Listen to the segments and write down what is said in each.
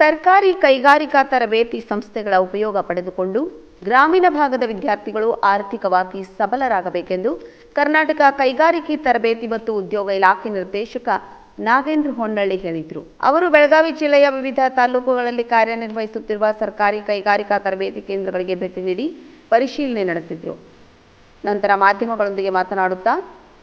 ಸರ್ಕಾರಿ ಕೈಗಾರಿಕಾ ತರಬೇತಿ ಸಂಸ್ಥೆಗಳ ಉಪಯೋಗ ಪಡೆದುಕೊಂಡು ಗ್ರಾಮೀಣ ಭಾಗದ ವಿದ್ಯಾರ್ಥಿಗಳು ಆರ್ಥಿಕವಾಗಿ ಸಬಲರಾಗಬೇಕೆಂದು ಕರ್ನಾಟಕ ಕೈಗಾರಿಕೆ ತರಬೇತಿ ಮತ್ತು ಉದ್ಯೋಗ ಇಲಾಖೆ ನಿರ್ದೇಶಕ ನಾಗೇಂದ್ರ ಹೊನ್ನಳ್ಳಿ ಹೇಳಿದರು. ಅವರು ಬೆಳಗಾವಿ ಜಿಲ್ಲೆಯ ವಿವಿಧ ತಾಲೂಕುಗಳಲ್ಲಿ ಕಾರ್ಯನಿರ್ವಹಿಸುತ್ತಿರುವ ಸರ್ಕಾರಿ ಕೈಗಾರಿಕಾ ತರಬೇತಿ ಕೇಂದ್ರಗಳಿಗೆ ಭೇಟಿ ನೀಡಿ ಪರಿಶೀಲನೆ ನಡೆಸಿದರು. ನಂತರ ಮಾಧ್ಯಮಗಳೊಂದಿಗೆ ಮಾತನಾಡುತ್ತಾ,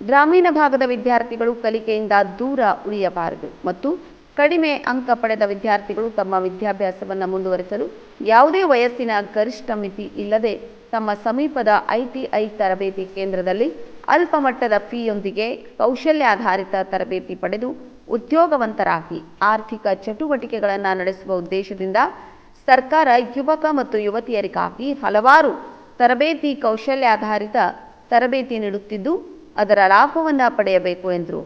ಗ್ರಾಮೀಣ ಭಾಗದ ವಿದ್ಯಾರ್ಥಿಗಳು ಕಲಿಕೆಯಿಂದ ದೂರ ಉಳಿಯಬಾರದು ಮತ್ತು ಕಡಿಮೆ ಅಂಕ ಪಡೆದ ವಿದ್ಯಾರ್ಥಿಗಳು ತಮ್ಮ ವಿದ್ಯಾಭ್ಯಾಸವನ್ನು ಮುಂದುವರಿಸಲು ಯಾವುದೇ ವಯಸ್ಸಿನ ಗರಿಷ್ಠ ಮಿತಿ ಇಲ್ಲದೆ ತಮ್ಮ ಸಮೀಪದ ಐಟಿಐ ತರಬೇತಿ ಕೇಂದ್ರದಲ್ಲಿ ಅಲ್ಪ ಮಟ್ಟದ ಫೀಯೊಂದಿಗೆ ಕೌಶಲ್ಯಾಧಾರಿತ ತರಬೇತಿ ಪಡೆದು ಉದ್ಯೋಗವಂತರಾಗಿ ಆರ್ಥಿಕ ಚಟುವಟಿಕೆಗಳನ್ನು ನಡೆಸುವ ಉದ್ದೇಶದಿಂದ ಸರ್ಕಾರ ಯುವಕ ಮತ್ತು ಯುವತಿಯರಿಗಾಗಿ ಹಲವಾರು ತರಬೇತಿ ಕೌಶಲ್ಯಾಧಾರಿತ ತರಬೇತಿ ನೀಡುತ್ತಿದ್ದು, ಅದರ ಲಾಭವನ್ನು ಪಡೆಯಬೇಕು ಎಂದರು.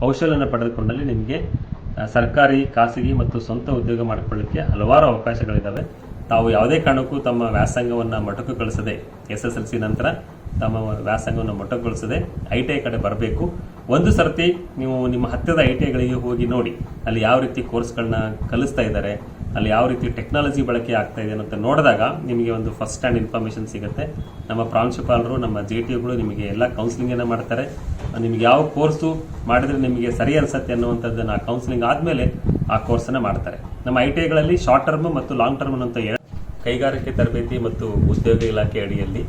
ಕೌಶಲ್ಯನ ಪಡೆದುಕೊಂಡಲ್ಲಿ ನಿಮಗೆ ಸರ್ಕಾರಿ, ಖಾಸಗಿ ಮತ್ತು ಸ್ವಂತ ಉದ್ಯೋಗ ಮಾಡಿಕೊಳ್ಳಿಕ್ಕೆ ಹಲವಾರು ಅವಕಾಶಗಳಿದ್ದಾವೆ ತಾವು ಯಾವುದೇ ಕಾರಣಕ್ಕೂ ತಮ್ಮ ವ್ಯಾಸಂಗವನ್ನು ಮೊಟಕುಗೊಳಿಸದೆ ಎಸ್ ಎಸ್ ಎಲ್ ಸಿ ನಂತರ ತಮ್ಮ ವ್ಯಾಸಂಗವನ್ನು ಮೊಟಕುಗೊಳಿಸದೆ ಐ ಟಿ ಐ ಕಡೆ ಬರಬೇಕು. ಒಂದು ಸರ್ತಿ ನೀವು ನಿಮ್ಮ ಹತ್ತಿರದ ಐ ಟಿ ಐಗಳಿಗೆ ಹೋಗಿ ನೋಡಿ, ಅಲ್ಲಿ ಯಾವ ರೀತಿ ಕೋರ್ಸ್ಗಳನ್ನ ಕಲಿಸ್ತಾ ಇದ್ದಾರೆ ಅಲ್ಲಿ ಯಾವ ರೀತಿ ಟೆಕ್ನಾಲಜಿ ಬಳಕೆ ಆಗ್ತಾ ಇದೆ ಅಂತ ನೋಡಿದಾಗ ನಿಮಗೆ ಒಂದು ಫಸ್ಟ್ ಹ್ಯಾಂಡ್ ಇನ್ಫಾರ್ಮೇಶನ್ ಸಿಗುತ್ತೆ. ನಮ್ಮ ಪ್ರಾಂಶುಪಾಲರು, ನಮ್ಮ ಜೆ ಟಿ ಯುಗಳು ನಿಮಗೆ ಎಲ್ಲ ಕೌನ್ಸಿಲಿಂಗನ್ನು ಮಾಡ್ತಾರೆ. ನಿಮಗೆ ಯಾವ ಕೋರ್ಸು ಮಾಡಿದ್ರೆ ನಿಮಗೆ ಸರಿ ಅನ್ಸತ್ತೆ ಅನ್ನುವಂಥದ್ದನ್ನು ಆ ಕೌನ್ಸಿಲಿಂಗ್ ಆದಮೇಲೆ ಆ ಕೋರ್ಸನ್ನು ಮಾಡ್ತಾರೆ. ನಮ್ಮ ಐ ಟಿ ಐಗಳಲ್ಲಿ ಶಾರ್ಟ್ ಟರ್ಮ್ ಮತ್ತು ಲಾಂಗ್ ಟರ್ಮ್ ಅನ್ನುವಂಥ ಕೈಗಾರಿಕೆ ತರಬೇತಿ ಮತ್ತು ಉದ್ಯೋಗ ಇಲಾಖೆ ಅಡಿಯಲ್ಲಿ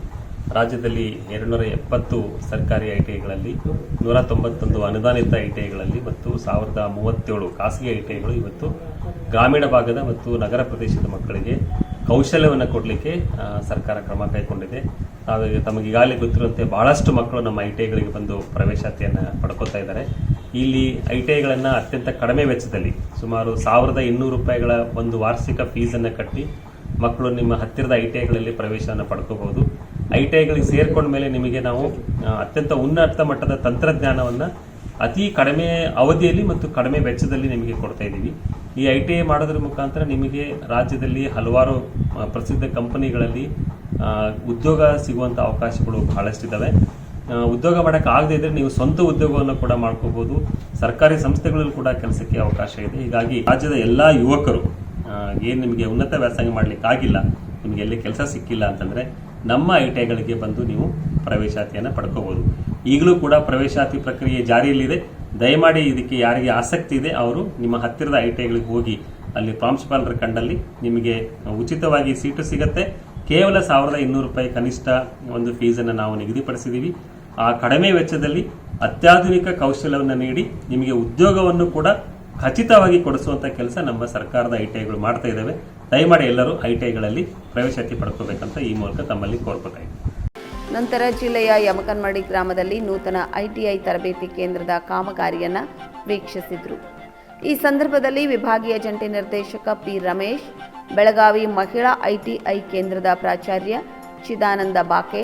ರಾಜ್ಯದಲ್ಲಿ ಎರಡುನೂರ ಎಪ್ಪತ್ತು ಸರ್ಕಾರಿ ಐ ಟಿ ಐಗಳಲ್ಲಿ ನೂರ ತೊಂಬತ್ತೊಂದು ಅನುದಾನಿತ ಐ ಟಿ ಐಗಳಲ್ಲಿ ಮತ್ತು ಸಾವಿರದ ಮೂವತ್ತೇಳು ಖಾಸಗಿ ಐ ಟಿ ಇವತ್ತು ಗ್ರಾಮೀಣ ಭಾಗದ ಮತ್ತು ನಗರ ಪ್ರದೇಶದ ಮಕ್ಕಳಿಗೆ ಕೌಶಲ್ಯವನ್ನು ಕೊಡಲಿಕ್ಕೆ ಸರ್ಕಾರ ಕ್ರಮ ಕೈಗೊಂಡಿದೆ. ಹಾಗಾಗಿ ತಮಗೆ ಈಗಾಗಲೇ ಗೊತ್ತಿರುವಂತೆ ಬಹಳಷ್ಟು ಮಕ್ಕಳು ನಮ್ಮ ಐ ಟಿ ಐಗಳಿಗೆ ಬಂದು ಪ್ರವೇಶಾತಿಯನ್ನು ಪಡ್ಕೋತಾ ಇದ್ದಾರೆ. ಇಲ್ಲಿ ಐ ಟಿ ಐಗಳನ್ನು ಅತ್ಯಂತ ಕಡಿಮೆ ವೆಚ್ಚದಲ್ಲಿ ಸುಮಾರು ಸಾವಿರದ ಇನ್ನೂರು ರೂಪಾಯಿಗಳ ಒಂದು ವಾರ್ಷಿಕ ಫೀಸನ್ನು ಕಟ್ಟಿ ಮಕ್ಕಳು ನಿಮ್ಮ ಹತ್ತಿರದ ಐ ಟಿ ಐಗಳಲ್ಲಿ ಪ್ರವೇಶವನ್ನು ಪಡ್ಕೋಬಹುದು. ಐ ಟಿ ಐಗಳಿಗೆ ಸೇರ್ಕೊಂಡ ಮೇಲೆ ನಿಮಗೆ ನಾವು ಅತ್ಯಂತ ಉನ್ನತ ಮಟ್ಟದ ತಂತ್ರಜ್ಞಾನವನ್ನು ಅತಿ ಕಡಿಮೆ ಅವಧಿಯಲ್ಲಿ ಮತ್ತು ಕಡಿಮೆ ವೆಚ್ಚದಲ್ಲಿ ನಿಮಗೆ ಕೊಡ್ತಾ ಇದ್ದೀವಿ. ಈ ಐ ಟಿ ಐ ಮಾಡೋದ್ರ ಮುಖಾಂತರ ನಿಮಗೆ ರಾಜ್ಯದಲ್ಲಿ ಹಲವಾರು ಪ್ರಸಿದ್ಧ ಕಂಪನಿಗಳಲ್ಲಿ ಉದ್ಯೋಗ ಸಿಗುವಂಥ ಅವಕಾಶಗಳು ಬಹಳಷ್ಟಿದ್ದಾವೆ. ಉದ್ಯೋಗ ಮಾಡೋಕ್ಕೆ ಆಗದೇ ಇದ್ರೆ ನೀವು ಸ್ವಂತ ಉದ್ಯೋಗವನ್ನು ಕೂಡ ಮಾಡ್ಕೋಬಹುದು ಸರ್ಕಾರಿ ಸಂಸ್ಥೆಗಳಲ್ಲಿ ಕೂಡ ಕೆಲಸಕ್ಕೆ ಅವಕಾಶ ಇದೆ. ಹೀಗಾಗಿ ರಾಜ್ಯದ ಎಲ್ಲ ಯುವಕರು ಏನು ನಿಮಗೆ ಉನ್ನತ ವ್ಯಾಸಂಗ ಮಾಡಲಿಕ್ಕಾಗಿಲ್ಲ, ನಿಮಗೆ ಎಲ್ಲಿ ಕೆಲಸ ಸಿಕ್ಕಿಲ್ಲ ಅಂತಂದ್ರೆ ನಮ್ಮ ಐ ಟಿ ಐಗಳಿಗೆ ಬಂದು ನೀವು ಪ್ರವೇಶಾತಿಯನ್ನು ಪಡ್ಕೋಬಹುದು ಈಗಲೂ ಕೂಡ ಪ್ರವೇಶಾತಿ ಪ್ರಕ್ರಿಯೆ ಜಾರಿಯಲ್ಲಿದೆ. ದಯಮಾಡಿ ಇದಕ್ಕೆ ಯಾರಿಗೆ ಆಸಕ್ತಿ ಇದೆ, ಅವರು ನಿಮ್ಮ ಹತ್ತಿರದ ಐ ಟಿ ಹೋಗಿ ಅಲ್ಲಿ ಪ್ರಾಂಶುಪಾಲರ ಕಂಡಲ್ಲಿ ನಿಮಗೆ ಉಚಿತವಾಗಿ ಸೀಟು ಸಿಗುತ್ತೆ. ಕೇವಲ ಸಾವಿರದ ಇನ್ನೂರು ರೂಪಾಯಿ ಕನಿಷ್ಠ ಒಂದು ಫೀಸನ್ನು ನಾವು ನಿಗದಿಪಡಿಸಿದ್ದೀವಿ. ಆ ಕಡಿಮೆ ವೆಚ್ಚದಲ್ಲಿ ಅತ್ಯಾಧುನಿಕ ಕೌಶಲ್ಯವನ್ನು ನೀಡಿ ನಿಮಗೆ ಉದ್ಯೋಗವನ್ನು ಕೂಡ ಖಚಿತವಾಗಿ ಕೊಡಿಸುವಂಥ ಕೆಲಸ ನಮ್ಮ ಸರ್ಕಾರದ ಐ ಟಿ ಐಗಳು ಮಾಡ್ತಾ ಇದ್ದಾವೆ. ದಯಮಾಡಿ ಎಲ್ಲರೂ ಐ ಟಿ ಪ್ರವೇಶಾತಿ ಪಡ್ಕೋಬೇಕಂತ ಈ ಮೂಲಕ ತಮ್ಮಲ್ಲಿ ಕೋರ್ಕೊತಾ ನಂತರ ಜಿಲ್ಲೆಯ ಯಮಕನ್ಮಡಿ ಗ್ರಾಮದಲ್ಲಿ ನೂತನ ಐಟಿಐ ತರಬೇತಿ ಕೇಂದ್ರದ ಕಾಮಗಾರಿಯನ್ನು ವೀಕ್ಷಿಸಿದರು. ಈ ಸಂದರ್ಭದಲ್ಲಿ ವಿಭಾಗೀಯ ಜಂಟಿ ನಿರ್ದೇಶಕ ಪಿ ರಮೇಶ್, ಬೆಳಗಾವಿ ಮಹಿಳಾ ಐಟಿಐ ಕೇಂದ್ರದ ಪ್ರಾಚಾರ್ಯ ಚಿದಾನಂದ ಬಾಕೆ